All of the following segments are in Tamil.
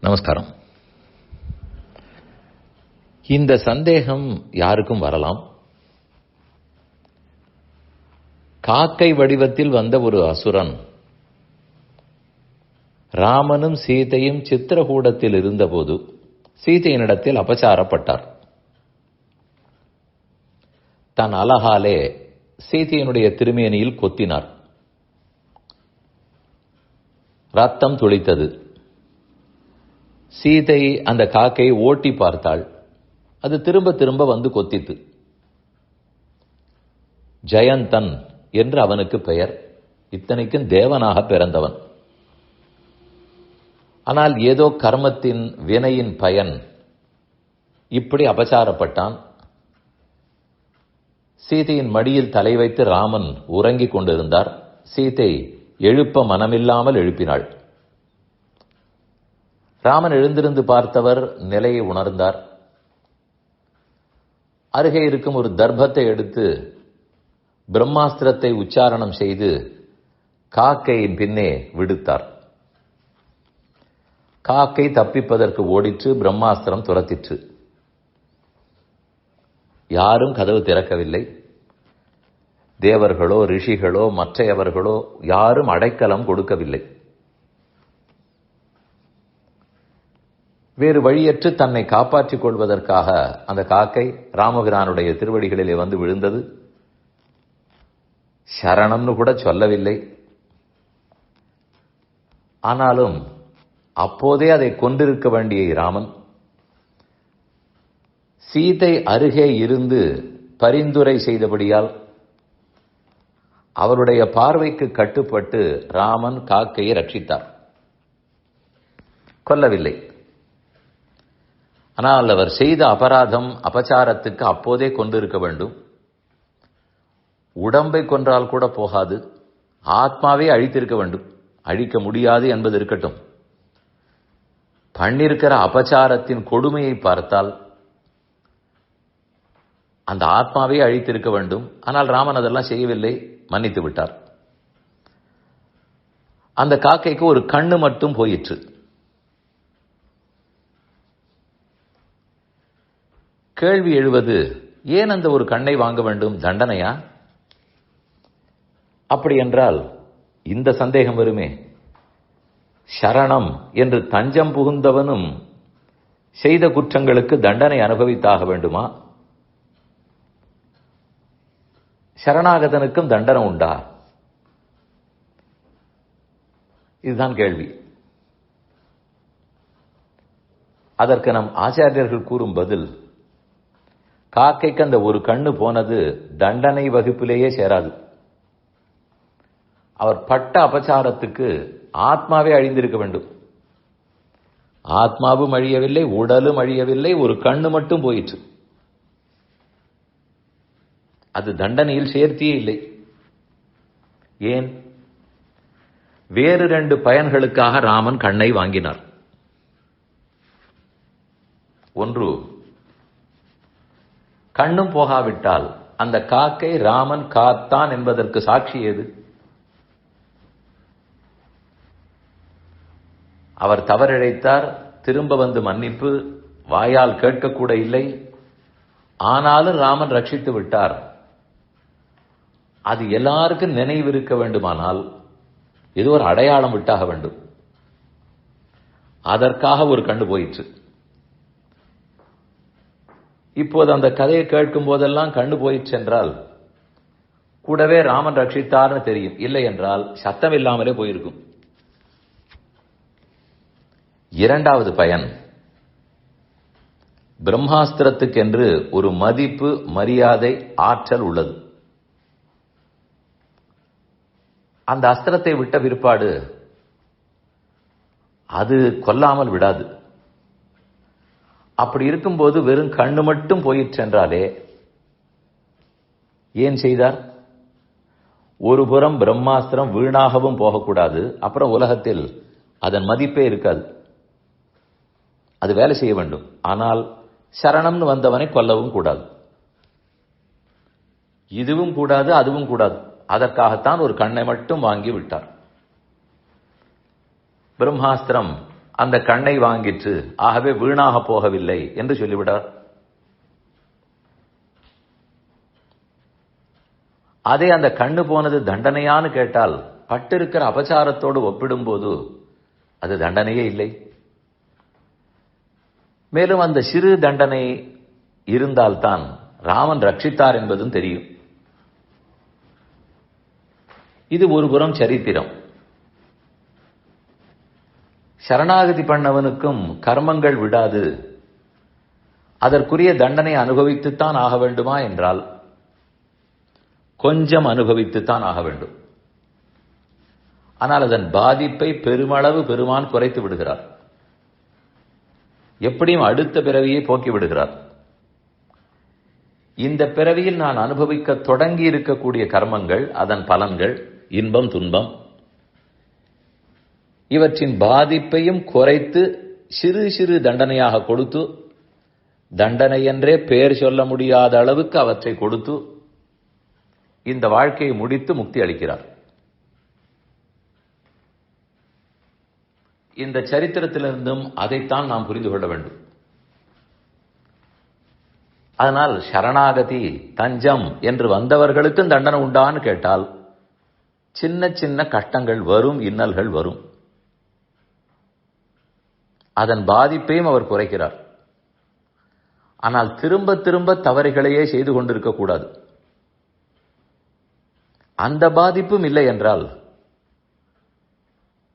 நமஸ்காரம். இந்த சந்தேகம் யாருக்கும் வரலாம்? காக்கை வடிவத்தில் வந்த ஒரு அசுரன் ராமனும் சீதையும் சித்திரகூடத்தில் இருந்தபோது சீதையினிடத்தில் அபச்சாரப்பட்டார். தன் அழகாலே சீதையினுடைய திருமேனியில் கொத்தினார். ரத்தம் துளித்தது. சீதை அந்த காக்கை ஓட்டி பார்த்தாள். அது திரும்ப திரும்ப வந்து கொத்தித்து ஜெயந்தன் என்று அவனுக்கு பெயர். இத்தனைக்கும் தேவனாக பிறந்தவன். ஆனால் ஏதோ கர்மத்தின் வினையின் பயன். இப்படி அபசாரப்பட்டான். சீதையின் மடியில் தலை வைத்து ராமன் உறங்கிக் கொண்டிருந்தார். சீதை எழுப்ப மனமில்லாமல் எழுப்பினாள். ராமன் எழுந்திருந்து பார்த்தவர் நிலையை உணர்ந்தார். அருகே இருக்கும் ஒரு தர்ப்பத்தை எடுத்து பிரம்மாஸ்திரத்தை உச்சாரணம் செய்து காக்கையின் பின்னே விடுத்தார். காக்கை தப்பிப்பதற்கு ஓடிற்று பிரம்மாஸ்திரம் துரத்திற்று. யாரும் கதவு திறக்கவில்லை. தேவர்களோ ரிஷிகளோ மற்றையவர்களோ யாரும் அடைக்கலம் கொடுக்கவில்லை. வேறு வழியற்று தன்னை காப்பாற்றிக் கொள்வதற்காக அந்த காக்கை ராமபிரானுடைய திருவடிகளிலே வந்து விழுந்தது. சரணம்னு கூட சொல்லவில்லை. ஆனாலும் அப்போதே அதை கொண்டிருக்க வேண்டிய ராமன். சீதை அருகே இருந்து பரிந்துரை செய்தபடியால் அவருடைய பார்வைக்கு கட்டுப்பட்டு ராமன் காக்கையை ரட்சித்தார். கொல்லவில்லை. ஆனால் அவர் செய்த அபராதம் அபச்சாரத்துக்கு அப்போதே கொண்டிருக்க வேண்டும். உடம்பை கொன்றால் கூட போகாது. ஆத்மாவே அழித்திருக்க வேண்டும். அழிக்க முடியாது என்பது இருக்கட்டும். பண்ணிருக்கிற அபச்சாரத்தின் கொடுமையை பார்த்தால் அந்த ஆத்மாவே அழித்திருக்க வேண்டும். ஆனால் ராமன் அதெல்லாம் செய்யவில்லை. மன்னித்து விட்டார். அந்த காக்கைக்கு ஒரு கண்ணு மட்டும் போயிற்று. கேள்வி எழுவது ஏன் அந்த ஒரு கண்ணை வாங்க வேண்டும்? தண்டனையா? அப்படி என்றால் இந்த சந்தேகம் வருமே. சரணம் என்று தஞ்சம் புகுந்தவனும் செய்த குற்றங்களுக்கு தண்டனை அனுபவித்தாக வேண்டுமா? சரணாகதனுக்கும் தண்டனை உண்டா? இதுதான் கேள்வி. அதற்கு நம் ஆச்சாரியர்கள் கூறும் பதில் காக்கைக்கு அந்த ஒரு கண்ணு போனது தண்டனை வகுப்பிலேயே சேராது. அவர் பட்ட அபச்சாரத்துக்கு ஆத்மாவே அழிந்திருக்க வேண்டும். ஆத்மாவும் அழியவில்லை உடலும் அழியவில்லை ஒரு கண்ணு மட்டும் போயிற்று. அது தண்டனையில் சேர்த்தியே இல்லை. ஏன்? வேறு ரெண்டு பயன்களுக்காக ராமன் கண்ணை வாங்கினார். ஒன்று கண்ணும் போகாவிட்டால் அந்த காக்கை ராமன் காத்தான் என்பதற்கு சாட்சி ஏது? அவர் தவறிழைத்தார் திரும்ப வந்து மன்னிப்பு வாயால் கேட்கக்கூட இல்லை. ஆனாலும் ராமன் ரட்சித்து விட்டார். அது எல்லாருக்கும் நினைவு இருக்க வேண்டுமானால் இது ஒரு அடையாளம் விட்டாக வேண்டும். அதற்காக ஒரு கண்டு போயிற்று. இப்போது அந்த கதையை கேட்கும் போதெல்லாம் கண்டு போயிற்று என்றால் கூடவே ராமன் ரட்சித்தார்னு தெரியும். இல்லை என்றால் சத்தம் இல்லாமலே போயிருக்கும். இரண்டாவது பயன். பிரம்மாஸ்திரத்துக்கென்று ஒரு மதிப்பு மரியாதை ஆற்றல் உள்ளது. அந்த அஸ்திரத்தை விட்ட பிற்பாடு அது கொல்லாமல் விடாது. அப்படி இருக்கும்போது வெறும் கண்ணு மட்டும் போயிற்றென்றாலே ஏன் செய்தார்? ஒரு புறம் பிரம்மாஸ்திரம் வீணாகவும் போகக்கூடாது அப்புறம் உலகத்தில் அதன் மதிப்பே இருக்காது. அது வேலை செய்ய வேண்டும். ஆனால் சரணம்னு வந்தவனை கொல்லவும் கூடாது. இதுவும் கூடாது அதுவும் கூடாது. அதற்காகத்தான் ஒரு கண்ணை மட்டும் வாங்கி விட்டார். பிரம்மாஸ்திரம் அந்த கண்ணை வாங்கிற்று. ஆகவே வீணாக போகவில்லை என்று சொல்லிவிடார் அதே அந்த கண்ணு போனது தண்டனையான்னு கேட்டால் பட்டிருக்கிற அபச்சாரத்தோடு ஒப்பிடும்போது அது தண்டனையே இல்லை. மேலும் அந்த சிறு தண்டனை இருந்தால்தான் ராமன் ரட்சித்தார் என்பதும் தெரியும். இது ஒரு புறம் சரித்திரம். சரணாகதி பண்ணவனுக்கும் கர்மங்கள் விடாது. அதற்குரிய தண்டனை அனுபவித்துத்தான் ஆக வேண்டுமா என்றால் கொஞ்சம் அனுபவித்துத்தான் ஆக வேண்டும். ஆனால் அதன் பாதிப்பை பெருமளவு பெருமான் குறைத்து விடுகிறார். எப்படியும் அடுத்த பிறவியை போக்கி விடுகிறார். இந்த பிறவியில் நான் அனுபவிக்க தொடங்கி இருக்கக்கூடிய கர்மங்கள் அதன் பலன்கள் இன்பம் துன்பம் இவற்றின் பாதிப்பையும் குறைத்து சிறு சிறு தண்டனையாக கொடுத்து தண்டனை என்றே பெயர் சொல்ல முடியாத அளவுக்கு அவற்றை கொடுத்து இந்த வாழ்க்கையை முடித்து முக்தி அளிக்கிறார். இந்த சரித்திரத்திலிருந்தும் அதைத்தான் நாம் புரிந்து கொள்ள வேண்டும். அதனால் சரணாகதி தஞ்சம் என்று வந்தவர்களுக்கும் தண்டனை உண்டான்னு கேட்டால் சின்ன சின்ன கஷ்டங்கள் வரும் இன்னல்கள் வரும். அதன் பாதிப்பையும் அவர் குறைக்கிறார். ஆனால் திரும்ப திரும்ப தவறுகளையே செய்து கொண்டிருக்க கூடாது. அந்த பாதிப்பும் இல்லை என்றால்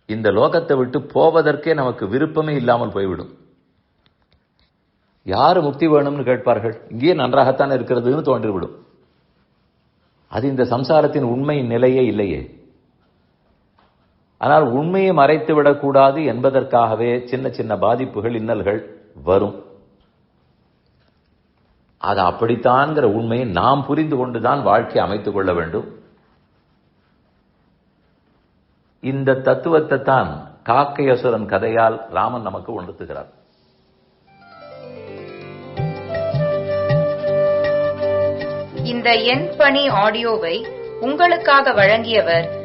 இந்த லோகத்தை விட்டு போவதற்கே நமக்கு விருப்பமே இல்லாமல் போய்விடும். யாரு முக்தி வேணும்னு கேட்பார்கள்? இங்கேயே நன்றாகத்தான் இருக்கிறதுன்னு தோன்றிவிடும். அது இந்த சம்சாரத்தின் உண்மை நிலையே இல்லையே. ஆனால் உண்மையை மறைத்து விடக்கூடாது என்பதற்காகவே சின்ன சின்ன பாதிப்புகள் இன்னல்கள் வரும். அது அப்படித்தான்ங்கிற உண்மையை நாம் புரிந்து கொண்டுதான் வாழ்க்கை அமைத்துக் கொள்ள வேண்டும். இந்த தத்துவத்தை தான் காக்கையசுரன் கதையால் ராமன் நமக்கு உணர்த்துகிறார். இந்த எண் பணி ஆடியோவை உங்களுக்காக வழங்கியவர்